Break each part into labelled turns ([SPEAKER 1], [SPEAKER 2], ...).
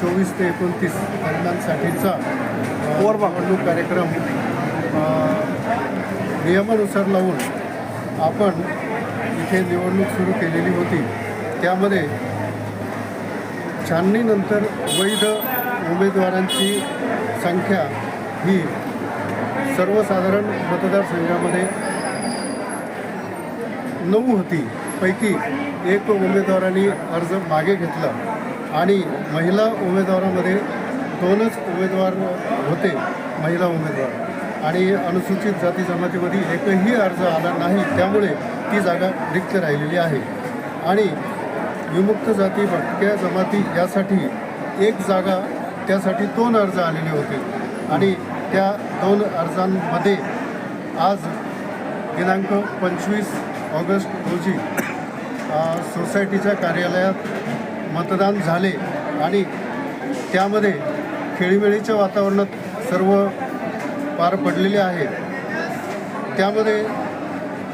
[SPEAKER 1] चोवीस ते एकोणतीस दरम्यानसाठीचा निवडणूक कार्यक्रम नियमानुसार लावून आपण इथे निवडणूक सुरू केलेली होती. त्यामध्ये छाननीनंतर वैध उमेदवारांची संख्या ही सर्वसाधारण मतदारसंघामध्ये नऊ होती. पैकी एक उमेदवारांनी अर्ज मागे घेतला. आणि महिला उमेदवारामध्ये दोनच उमेदवार होते महिला उमेदवार. आणि अनुसूचित जाती जमातीमध्ये एकही अर्ज आला नाही त्यामुळे ती जागा रिक्त राहिलेली आहे. आणि विमुक्त जाती भटक्या जमाती यासाठी एक जागा त्यासाठी दोन अर्ज आलेले होते. आणि त्या दोन अर्जांमध्ये आज दिनांक पंचवीस ऑगस्ट रोजी सोसायटीच्या कार्यालयात मतदान झाले आणि त्यामध्ये खेळीमेळीच्या वातावरणात सर्व पार पडलेले आहे त्यामध्ये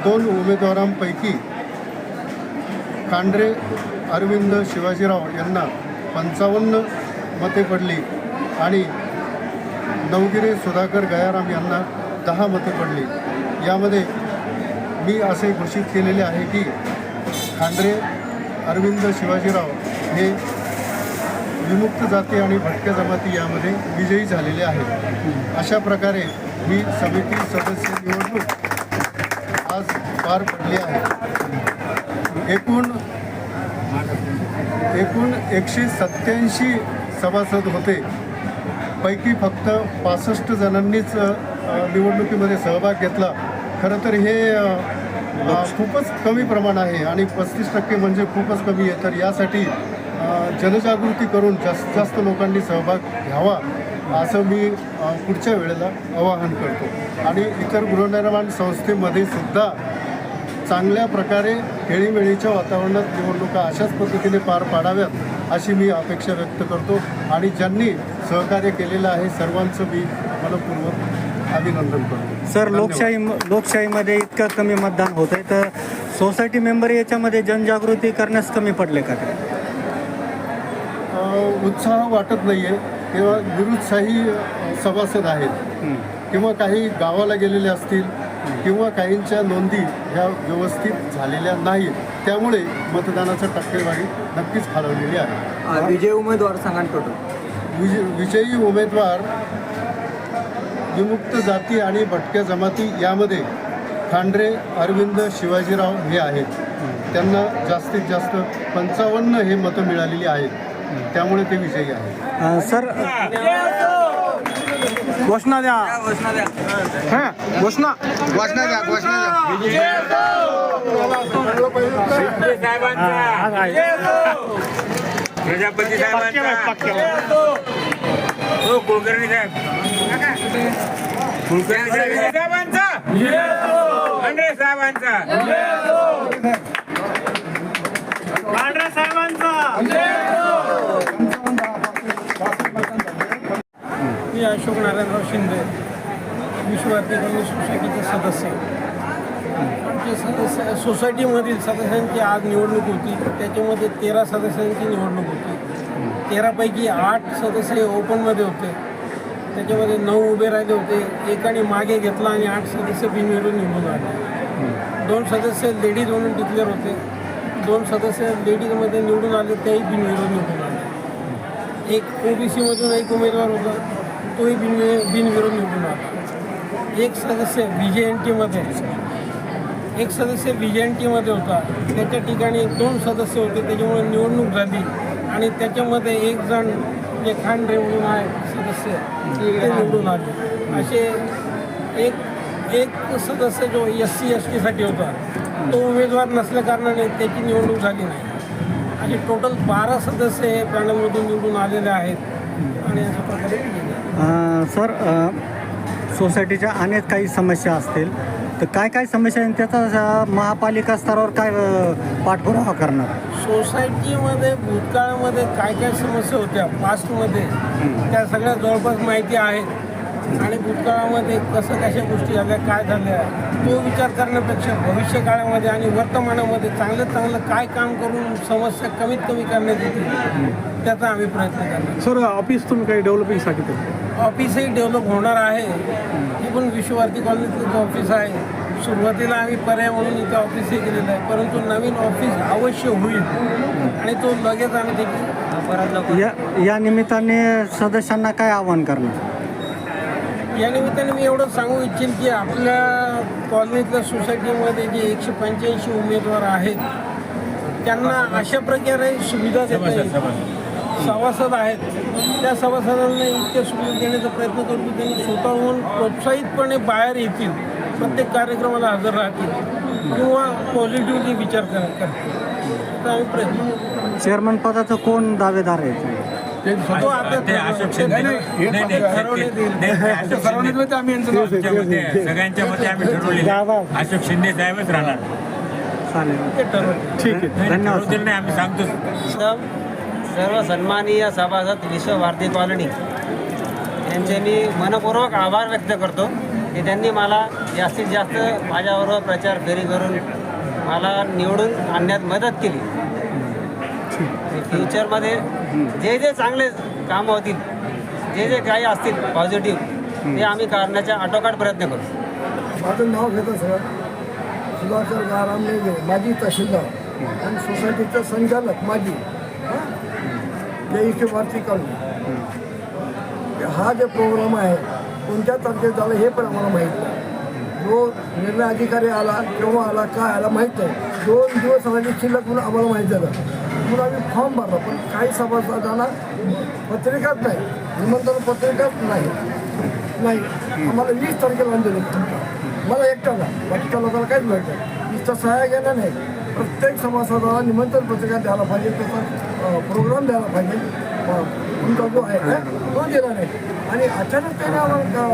[SPEAKER 1] दोन उमेदवारांपैकी कांड्रे अरविंद शिवाजीराव यांना पंचावन्न मते पडली आणि नवगिरे सुधाकर गयाराम यांना दहा मते पडली. यामध्ये मी असे घोषित केलेले आहे की खांडरे अरविंद शिवाजीराव हे विमुक्त जाती आणि भटक्या जमाती यामध्ये विजयी झालेले आहेत अशा प्रकारे ही समिती सदस्य निवडणूक आज पार पडली आहे. एकूण एकूण एकशे सत्याऐंशी सभासद होते. पैकी फक्त पासष्ट जणांनीच निवडणुकीमध्ये सहभाग घेतला. खरं तर हे खूपच कमी प्रमाण आहे आणि पस्तीस टक्के म्हणजे खूपच कमी आहे. तर यासाठी जनजागृती करून जास्तीत जास्त लोकांनी सहभाग घ्यावा असं मी पुढच्या वेळेला आवाहन करतो. आणि इतर गृहनिर्माण संस्थेमध्ये सुद्धा चांगल्या प्रकारे खेळीमेळीच्या वातावरणात निवडणुका अशाच पद्धतीने पार पाडाव्यात अशी मी अपेक्षा व्यक्त करतो. आणि ज्यांनी सहकार्य केलेलं आहे सर्वांचं मी मनपूर्वक अभिनंदन करतो.
[SPEAKER 2] सर. लोकशाही लोकशाहीमध्ये इतकं कमी मतदान होत आहे तर सोसायटी मेंबर याच्यामध्ये जनजागृती करण्यास कमी पडले का
[SPEAKER 1] उत्साह वाटत नाही आहे किंवा निरुत्साही सभासद आहेत. किंवा काही गावाला गेलेले असतील किंवा काहींच्या नोंदी ह्या व्यवस्थित झालेल्या नाहीत. त्यामुळे मतदानाचा टक्केवारी नक्कीच हलवलेली आहे.
[SPEAKER 3] विजय उमेदवार सांगा टोटल.
[SPEAKER 1] विज विजयी उमेदवार विमुक्त जाती आणि भटक्या जमाती यामध्ये खांडरे अरविंद शिवाजीराव हे आहेत. त्यांना जास्तीत जास्त पंचावन्न हे मतं मिळालेली आहेत. त्यामुळे ते विजयी आहेत
[SPEAKER 2] अं, सर घोषणा द्या.
[SPEAKER 3] घोषणा द्या
[SPEAKER 2] हां घोषणा.
[SPEAKER 4] घोषणा द्या घोषणा द्या.
[SPEAKER 5] प्रजापती साहेबांचा. हो कुलकर्णी साहेब. कुलकर्णी साहेब साहेबांचा अंडे साहेबांचा.
[SPEAKER 6] अशोक नारायणराव शिंदे विश्वभारती कम्युनिस्ट सोसायटीचे सदस्य. आमचे सदस्य सोसायटीमधील सदस्यांची आज निवडणूक होती. त्याच्यामध्ये तेरा सदस्यांची निवडणूक होती. तेरापैकी आठ सदस्य ओपनमध्ये होते. त्याच्यामध्ये नऊ उभे राहिले होते. एकाने मागे घेतला आणि आठ सदस्य बिनविरोध निवडून आले. दोन सदस्य लेडीज म्हणून डिक्लेअर होते. दोन सदस्य लेडीजमध्ये निवडून आले तेही बिनविरोध निवडून आले. एक ओबीसीमधून एक उमेदवार होता. तोही बिन बिनविरोध निवडून आला. एक सदस्य व्ही जे एन टीमध्ये एक सदस्य व्ही जे एन टीमध्ये होता. त्याच्या ठिकाणी दोन सदस्य होते त्याच्यामुळे निवडणूक झाली. आणि त्याच्यामध्ये एक जण जे खांडरे म्हणून आहे सदस्य ते निवडून आले. असे एक एक सदस्य जो एस सी एस टीसाठी होता तो उमेदवार नसल्या कारणाने त्याची निवडणूक झाली नाही. आणि टोटल बारा सदस्य हे पॅनलमधून निवडून आलेले आहेत. आणि अशा प्रकारे
[SPEAKER 2] सर सोसायटीच्या अनेक काही समस्या असतील तर काय काय समस्या आहेत त्याचा महापालिका स्तरावर काय पाठपुरावा करणार?
[SPEAKER 6] सोसायटीमध्ये भूतकाळामध्ये काय काय समस्या होत्या? पास्टमध्ये त्या सगळ्या जवळपास माहिती आहेत. आणि भूतकाळामध्ये कसं कशा गोष्टी झाल्या काय झाल्या तो विचार करण्यापेक्षा भविष्य काळामध्ये आणि वर्तमानामध्ये चांगलं चांगलं काय काम करून समस्या कमीत कमी करण्यात येतील त्याचा आम्ही प्रयत्न करणार.
[SPEAKER 7] सर ऑफिस तुम्ही काही डेव्हलपिंगसाठी
[SPEAKER 6] ऑफिसही डेव्हलप होणार आहे. हे पण विश्वभारती कॉलनीतलं जे ऑफिस आहे. सुरुवातीला आम्ही पर्याय म्हणून इथं ऑफिसही केलेलं आहे परंतु नवीन ऑफिस अवश्य होईल. आणि तो लगेच आम्ही
[SPEAKER 2] या या निमित्ताने सदस्यांना काय आवाहन करणार?
[SPEAKER 6] या निमित्ताने मी एवढं सांगू इच्छेन की आपल्या कॉलनीतल्या सोसायटीमध्ये जे एकशे पंच्याऐंशी उमेदवार आहेत त्यांना अशा प्रकारे सुविधा देता येईल. सभासद. आहेत. त्या सभासदांना इतक्या सुविधा देण्याचा प्रयत्न करू की त्यांनी स्वतःहून प्रोत्साहितपणे बाहेर येतील प्रत्येक कार्यक्रमाला हजर राहतील किंवा पॉझिटिव्हली विचार कर करतील. तर आम्ही प्रयत्न करू.
[SPEAKER 2] चेअरमन पदाचं कोण दावेदार आहे?
[SPEAKER 5] सगळ्यांच्या मते आम्ही ठरवलेलं. अशोक शिंदे साहेबच राहणार.
[SPEAKER 7] ठीक आहे.
[SPEAKER 2] धन्यवाद.
[SPEAKER 5] आम्ही सांगतोच
[SPEAKER 8] सर्व सर्व सन्माननीय सभासद विश्वभारती कॉलनी. यांचे मी मनपूर्वक आभार व्यक्त करतो की त्यांनी मला जास्तीत जास्त माझ्याबरोबर प्रचार फेरी करून मला निवडून आणण्यात मदत केली. आणि फ्युचरमध्ये जे जे चांगले कामं होतील जे जे काही असतील पॉझिटिव्ह ते आम्ही करण्याचा आटोकाट प्रयत्न करू.
[SPEAKER 9] माझं नाव घेतो सर. सुधाकर गाराम नेगे माजी तहसीलदार. आणि सोसायटीचं संचालक माजी. ते वरती कॉलनी हा जे प्रोग्राम आहे कोणत्या तारखेत झाला हे पण आम्हाला माहीत नाही. जो निर्णय अधिकारी आला केव्हा आला काय आला माहीत नाही. दोन दिवस आम्हाला शिल्लक म्हणून आम्हाला माहीत झालं. म्हणून आम्ही फॉर्म भरला पण काही सभासदांना पत्रिकाच नाही निमंत्रण पत्रिकाच नाही. नाही. आम्हाला वीस तारखेला दिली. मला एकट्याला बाकीच्या लोकांना काहीच मिळत नाही नुसतं सहाय्या घेणं नाही. प्रत्येक सभासदाला निमंत्रण पत्रिका द्यायला पाहिजे त्याचा प्रोग्राम द्यायला पाहिजे. तुमचा जो आहे तो दिला नाही. आणि अचानक त्याने आम्हाला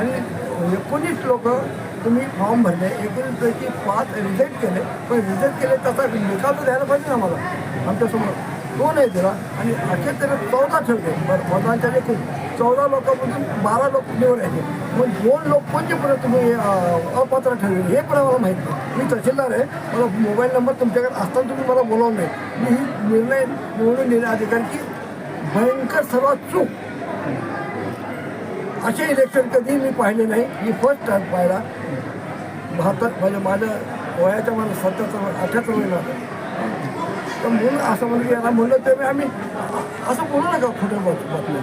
[SPEAKER 9] आणि एकोणीस लोक तुम्ही फॉर्म भरले एकोणीसपैकी पाच रिजेक्ट केले पण रिजेक्ट केले त्याचा निकाल तर द्यायला पाहिजे ना मला. आमच्यासमोर तो नाही दिला आणि अखेर त्याने चौदा ठेवले बरं मतदानच्या देखील चौदा लोकांमधून बारा लोक निवडायचे मग दोन लोक कोणते पुढे तुम्ही अपात्र ठरले हे पण आम्हाला माहीत नाही. मी तहसीलदार आहे. मला मोबाईल नंबर तुमच्याकडे असताना तुम्ही मला बोलावून नाही. मी ही निर्णय निवडून कारण की भयंकर सर्वात चूक. असे इलेक्शन कधी मी पाहिले नाही. मी फर्स्ट टाइम पाहिला. भारतात म्हणजे माझ्या वयाच्या मला सत्याचा अठ्याहत्तर वय तर म्हणून असं म्हणजे याला म्हणलं तर आम्ही असं बोलू नका खोटं बातम्या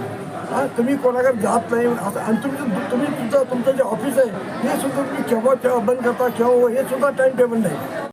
[SPEAKER 9] हां तुम्ही कोणाकडे जात नाही. असं आणि तुम्ही तुम्ही तुमचं तुमचं जे ऑफिस आहे हे सुद्धा तुम्ही केव्हा केव्हा बंद करता केव्हा हे सुद्धा टाईम टेबल नाही.